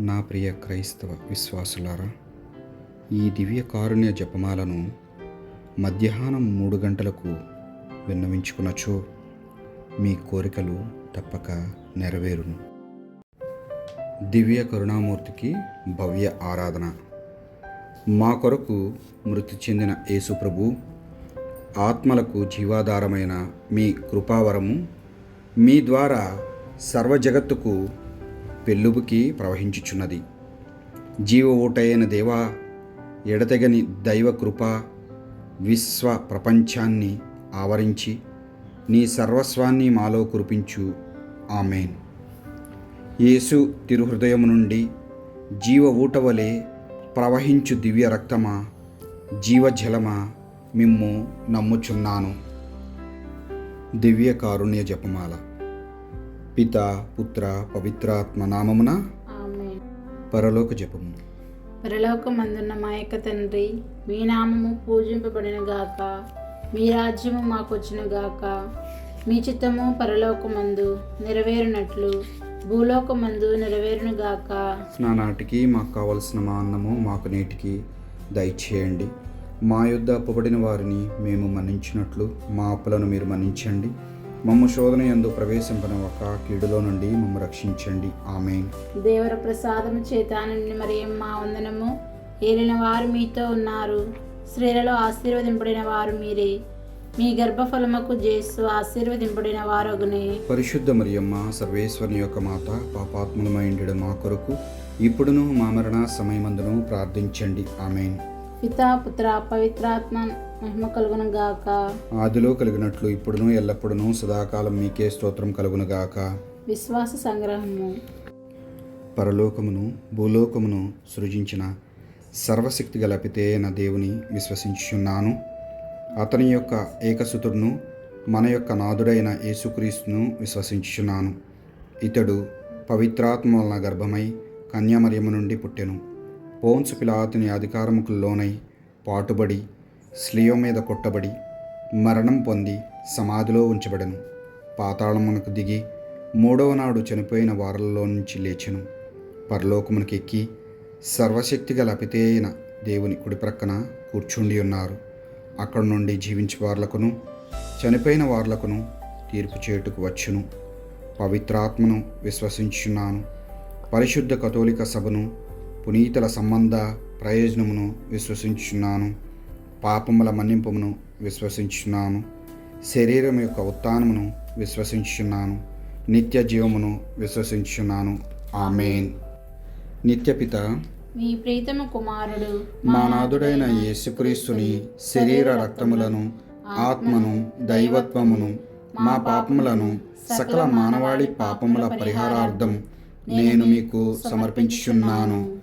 నా ప్రియ క్రైస్తవ విశ్వాసులారా ఈ దివ్య కారుణ్య జపమాలను మధ్యాహ్నం మూడు గంటలకు విన్నవించుకునచో మీ కోరికలు తప్పక నెరవేరును. దివ్య కరుణామూర్తికి భవ్య ఆరాధన. మా కొరకు మృతి చెందిన యేసుప్రభు ఆత్మలకు జీవాధారమైన మీ కృపావరము మీ ద్వారా సర్వజగత్తుకు పెళ్ళుబుకి ప్రవహించుచున్నది. జీవ ఊటైన దేవా ఎడతెగని దైవ కృప విశ్వ ప్రపంచాన్ని ఆవరించి నీ సర్వస్వాన్ని మాలో కురిపించు. ఆమెన్. యేసు తిరుహృదయం నుండి జీవ ఊట వలె ప్రవహించు దివ్య రక్తమా జీవజలమా మిమ్ము నమ్ముచున్నాను. దివ్య కారుణ్య జపమాల. పిత పుత్ర పవిత్రాత్మ నామమున. పరలోక జపము. పరలోకమందున్న మా యొక్క తండ్రి మీ నామము పూజింపబడిన గాక మీ రాజ్యము మాకు వచ్చిన గాక మీ చిత్తము పరలోకమందు నెరవేరునట్లు భూలోకమందు నెరవేరును గాక. నానాటికి మాకు కావలసిన మా అన్నము మాకు నేటికి దయచేయండి. మా యొద్ద అప్పబడిన వారిని మేము మన్నించినట్లు మా అప్పులను మీరు మన్నించండి. మమ్మ శోధన ఎందు ప్రవేశింపన ఒక కీడులో నుండి మమ్మ రక్షించండి. ఆమెన్. దేవర ప్రసాదము చేత నుండి మరి మా వందనము. ఏలిన వారు మీతో ఉన్నారు. స్త్రీలలో ఆశీర్వదింపడిన వారు మీరే. మీ గర్భఫలముకు చేస్తూ ఆశీర్వదింపడిన వారొగునే. పరిశుద్ధ మరియమ్మ సర్వేశ్వరుని యొక్క మాత పాపాత్మలమైండెడు మా కొరకు ఇప్పుడును మా మరణ సమయమందును ప్రార్థించండి. ఆమెన్. పితా పుత్ర పవిత్రాత్మ మహిమ కలుగును గాక ఆదిలో కలిగినట్లు ఇప్పుడును ఎల్లప్పుడును సదాకాలం మీకే స్తోత్రం కలుగునుగాక. విశ్వాస సంగ్రహము. పరలోకమును భూలోకమును సృజించిన సర్వశక్తి గల పితేన దేవుని విశ్వసించుచున్నాను. అతని యొక్క ఏకసుతుడును మన యొక్క నాదుడైన యేసుక్రీస్తును విశ్వసించుచున్నాను. ఇతడు పవిత్రాత్మ వలన గర్భమై కన్యామరియము నుండి పుట్టెను. పోన్సు పిలాతుని అధికారముకు లోనై పాటుబడి స్లియో మీద కొట్టబడి మరణం పొంది సమాధిలో ఉంచబడను. పాతాళమునకు దిగి మూడవ నాడు చనిపోయిన వారల్లో నుంచి లేచెను. పరలోకమునకు ఎక్కి సర్వశక్తి గల దేవుని కుడి ప్రక్కన కూర్చుండి ఉన్నారు. అక్కడ నుండి జీవించే వార్లకును చనిపోయిన వార్లకును తీర్పు చేటుకు వచ్చును. పవిత్రాత్మను విశ్వసించున్నాను పరిశుద్ధ కథోలిక సభను పునీతుల సంబంధ ప్రయోజనమును విశ్వసించున్నాను పాపముల మన్నింపుమును విశ్వసించున్నాను శరీరం యొక్క ఉత్థానమును విశ్వసించున్నాను నిత్య జీవమును విశ్వసించున్నాను ఆమెన్. నిత్యపిత మీ ప్రీతమ కుమారుడు మా నాథుడైన యేసుక్రీస్తుని శరీర రక్తములను ఆత్మను దైవత్వమును మా పాపములను సకల మానవాళి పాపముల పరిహారార్థం నేను మీకు సమర్పించుచున్నాను.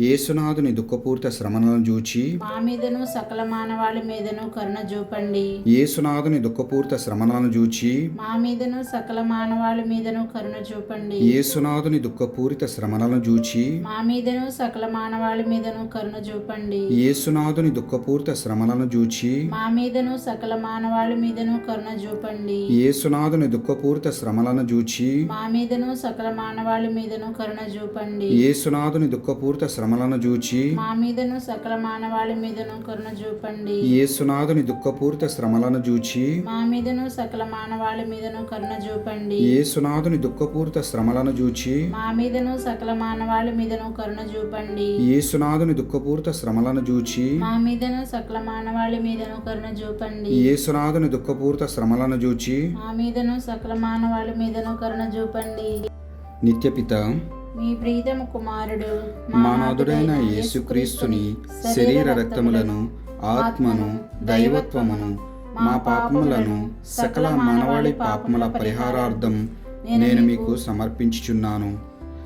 యేసునాథుని దుఃఖపూరిత శ్రమలను చూచి మా మీదను సకల మానవాళి మీదను కరుణ చూపండి యేసునాథుని దుఃఖపూరిత శ్రమలను చూచి మా మీదను సకల మానవాళి మీదను కరుణ చూపండి యేసునాథుని దుఃఖపూరిత శ్రమలను చూచి మా మీదను సకల మానవాళి మీదను కరుణ చూపండి యేసునాథుని దుఃఖపూరిత శ్రమలను చూచి మా మీదను సకల మానవాళి మీదను కరుణ చూపండి యేసునాథుని దుఃఖపూరిత శ్రమలను చూచి మా మీదను సకల మానవాళి మీదను కరుణ చూపండి యేసునాథుని దుఃఖపూరిత శ్రమలను చూచి మా మీదను సకల మానవాళి మీదను కరుణ చూపండి యేసునాథుని దుఃఖపూరిత శ్రమలను చూచి మా మీదను సకల మానవాళి మీదను కరుణ చూపండి యేసునాథుని దుఃఖపూరిత శ్రమలను చూచి మా మీదను సకల మానవాళి మీదను కరుణ చూపండి యేసునాథుని దుఃఖపూరిత శ్రమలను చూచి మా మీదను సకల మానవాళి మీదను కరుణ చూపండి యేసునాథుని దుఃఖపూరిత శ్రమలను చూచి మా మీదను సకల మానవాళి మీదను కరుణ చూపండి నిత్యపిత మీ ప్రీతమ కుమారుడు మానాథుడైన యేసుక్రీస్తుని శరీర రక్తములను ఆత్మను దైవత్వమును మా పాపములను సకల మానవాళి పాపముల పరిహారార్థం నేను మీకు సమర్పించుచున్నాను.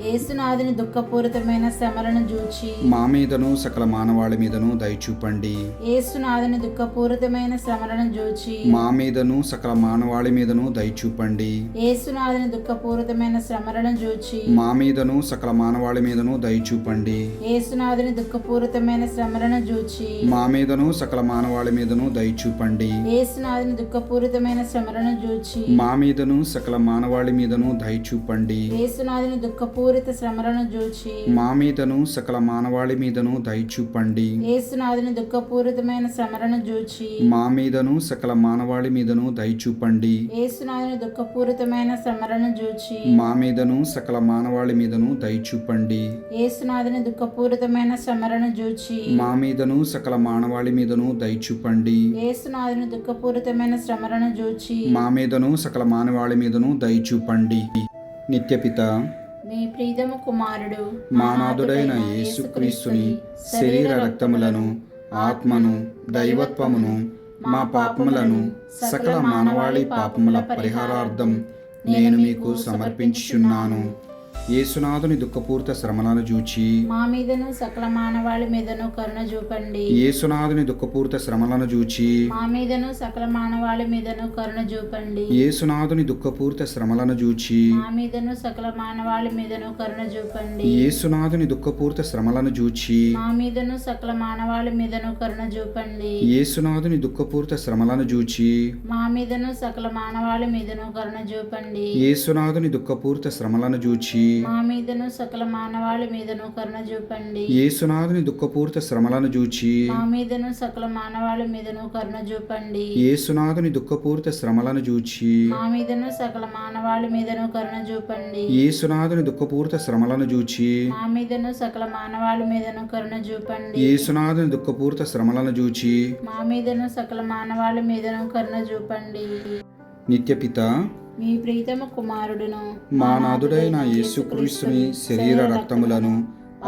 యేసునాథుని దుఃఖపూరితమైన శ్రమలను చూచి మా మీదను సకల మానవాళి మీదను దయచూపండి యేసునాథుని దుఃఖపూరితమైన శ్రమలను చూచి మా మీదను సకల మానవాళి మీదను దయచూపండి యేసునాథుని దుఃఖపూరితమైన శ్రమలను చూచి మా మీదను సకల మానవాళి మీదను దయచూపండి యేసునాథుని దుఃఖపూరితమైన శ్రమలను చూచి మా మీదను సకల మానవాళి మీదను దయచూపండి యేసునాథుని దుఃఖపూరితమైన శ్రమలను చూచి మా మీదను సకల మానవాళి మీదను దయచూపండి యేసునాథుని దుఃఖపూరితమైన దుఃఖపూరిత శ్రమలను చూచి మా మీదను సకల మానవాళి మీదను దయచూపండి యేసునాథుని దుఃఖపూరితమైన శ్రమలను చూచి మా మీదను సకల మానవాళి మీదను దయచూపండి యేసునాథుని దుఃఖపూరితమైన శ్రమలను చూచి మా మీదను సకల మానవాళి మీదను దయచూపండి యేసునాథుని దుఃఖపూరితమైన శ్రమలను చూచి మా మీదను సకల మానవాళి మీదను దయచూపండి యేసునాథుని దుఃఖపూరితమైన శ్రమలను చూచి మా మీదను సకల మానవాళి మీదను దయచూపండి నిత్యపిత మీ ప్రీతము కుమారుడు మా నాథుడైన యేసుక్రీస్తుని శరీర రక్తములను ఆత్మను దైవత్వమును మా పాపములను సకల మానవాళి పాపముల పరిహారార్థం నేను మీకు సమర్పించుచున్నాను. యేసునాథుని దుఃఖపూరిత శ్రమలను చూచి మా మీదను సకల మానవాళి మీదను కరుణ చూపండి. యేసునాథుని దుఃఖపూరిత శ్రమలను చూచి మా మీదను సకల మానవాళి మీదను కరుణ చూపండి. యేసునాథుని దుఃఖపూరిత శ్రమలను చూచి మా మీదను సకల మానవాళి మీదను కరుణ చూపండి. యేసునాథుని దుఃఖపూరిత శ్రమలను చూచి మా మీదను సకల మానవాళి మీదను కరుణ చూపండి. యేసునాథుని దుఃఖపూరిత శ్రమలను చూచి మా మీదను సకల మానవాళి మీదను కరుణ చూపండి. యేసునాథుని దుఃఖపూరిత శ్రమలను చూచి మా మీదను సకల మానవాళి మీదను కరుణ చూపండి. యేసునాథుని దుఃఖపూరిత శ్రమలను చూచి మా మీదను సకల మానవాళి మీదను కరుణ చూపండి. యేసునాథుని దుఃఖపూరిత శ్రమలను చూచి మా మీదను సకల మానవాళి మీదను కరుణ చూపండి. యేసునాథుని దుఃఖపూరిత శ్రమలను చూచి మా మీదను సకల మానవాళి మీదను కరుణ చూపండి. యేసునాథుని దుఃఖపూరిత శ్రమలను చూచి మా మీదను సకల మానవాళి మీదను కరుణ చూపండి. నిత్యపిత మీ ప్రీతమ కుమారుడును మా నాథుడైన యేసుక్రీస్తుని శరీర రక్తములను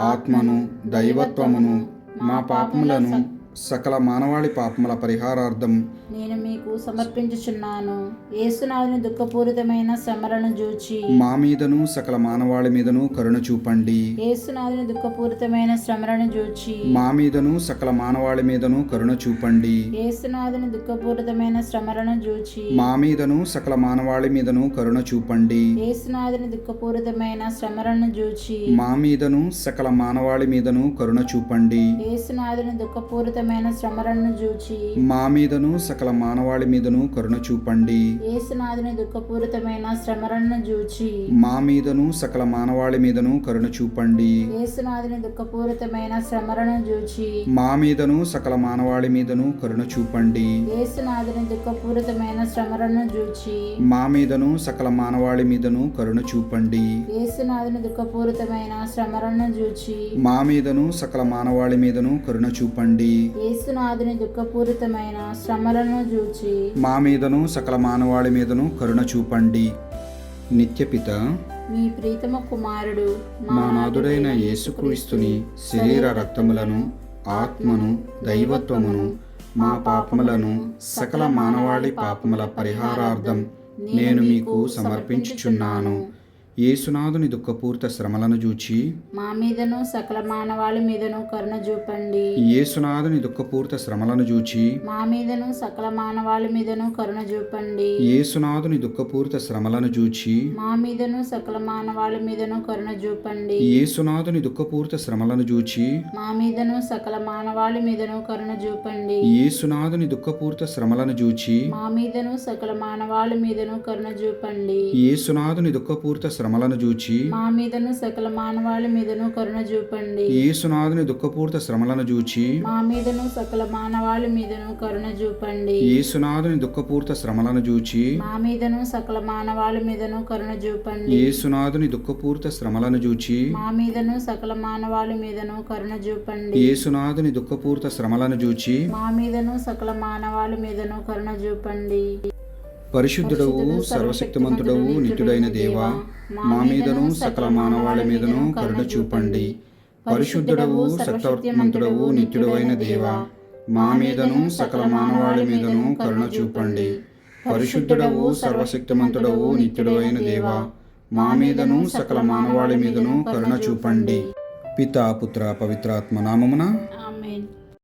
ఆత్మను దైవత్వమును మా పాపములను సకల మానవాళి పాపముల పరిహారార్థం నేను మీకు సమర్పించుచున్నాను. యేసునాథుని దుఃఖపూరితమైన శ్రమలను చూచి మా మీదను సకల మానవాళి మీదను కరుణ చూపండి. యేసునాథుని దుఃఖపూరితమైన శ్రమలను చూచి మా మీదను సకల మానవాళి మీదను కరుణ చూపండి. యేసునాథుని దుఃఖపూరితమైన శ్రమలను చూచి మా మీదను సకల మానవాళి మీదను కరుణ చూపండి. యేసునాథుని దుఃఖపూరితమైన శ్రమలను చూచి మా మీదను సకల మానవాళి మీదను కరుణ చూపండి. యేసునాథుని దుఃఖపూరితమైన శ్రమలను చూచి మా మీదను సకల మానవాళి మీదను కరుణ చూపండి. యేసునాథుని దుఃఖపూరితమైన శ్రమలను చూచి మా మీదను సకల మానవాళి మీదను కరుణ చూపండి. యేసునాథుని దుఃఖపూరితమైన శ్రమలను చూచి మా మీదను సకల మానవాళి మీదను కరుణ చూపండి. యేసునాథుని దుఃఖపూరితమైన శ్రమలను చూచి మా మీదను సకల మానవాళి మీదను కరుణ చూపండి. యేసునాథుని దుఃఖపూరితమైన శ్రమలను చూచి మా మీదను సకల మానవాళి మీదను కరుణ చూపండి. యేసునాథుని దుఃఖపూరితమైన శ్రమలను చూచి. మా మీదను సకల మానవాళి మీదను కరుణ చూపండి. నిత్యపిత మీ ప్రీతమ కుమారుడు మా నాథుడైన యేసుక్రీస్తుని శరీర రక్తములను ఆత్మను దైవత్వమును మా పాపములను సకల మానవాళి పాపముల పరిహారార్థం నేను మీకు సమర్పించుచున్నాను. యేసునాథుని దుఃఖపూరిత శ్రమలను చూచి మా మీదను సకల మానవాళి మీదను కరుణ చూపండి యేసునాథుని దుఃఖపూరిత శ్రమలను చూచి మా మీదను సకల మానవాళి మీదను కరుణ చూపండి యేసునాథుని దుఃఖపూరిత శ్రమలను చూచి మా మీదను సకల మానవాళి మీదను కరుణ చూపండి యేసునాథుని దుఃఖపూరిత శ్రమలను చూచి మా మీదను సకల మానవాళి మీదను కరుణ చూపండి యేసునాథుని దుఃఖపూరిత శ్రమలను చూచి మా మీదను సకల మానవాళి మీదను కరుణ చూపండి యేసునాథుని దుఃఖపూరిత శ్రమలను చూచి మా మీదను సకల మానవాళి మీదను కరుణ చూపండి. యేసునాథుని దుఃఖపూరిత శ్రమలను చూచి మా మీదను సకల మానవాళి మీదను కరుణ చూపండి. యేసునాథుని దుఃఖపూరిత శ్రమలను చూచి మా మీదను సకల మానవాళి మీదను కరుణ చూపండి. యేసునాథుని దుఃఖపూరిత శ్రమలను చూచి మా మీదను సకల మానవాళి మీదను కరుణ చూపండి. యేసునాథుని దుఃఖపూరిత శ్రమలను చూచి మా మీదను సకల మానవాళి మీదను కరుణ చూపండి. పరిశుద్ధుడవు సర్వశక్తిమంతుడవు నిత్యుడైన దేవా మా మీదను సకల మానవాళి మీదను కరుణ చూపండి. పరిశుద్ధుడవు సర్వశక్తిమంతుడవు నిత్యుడవైన దేవ మా మీదను సకల మానవాళి మీదను కరుణ చూపండి. పరిశుద్ధుడవు సర్వశక్తిమంతుడవు నిత్యుడవైన దేవా మా మీదను సకల మానవాళి మీదను కరుణ చూపండి. పితా పుత్ర పవిత్రాత్మ నామమున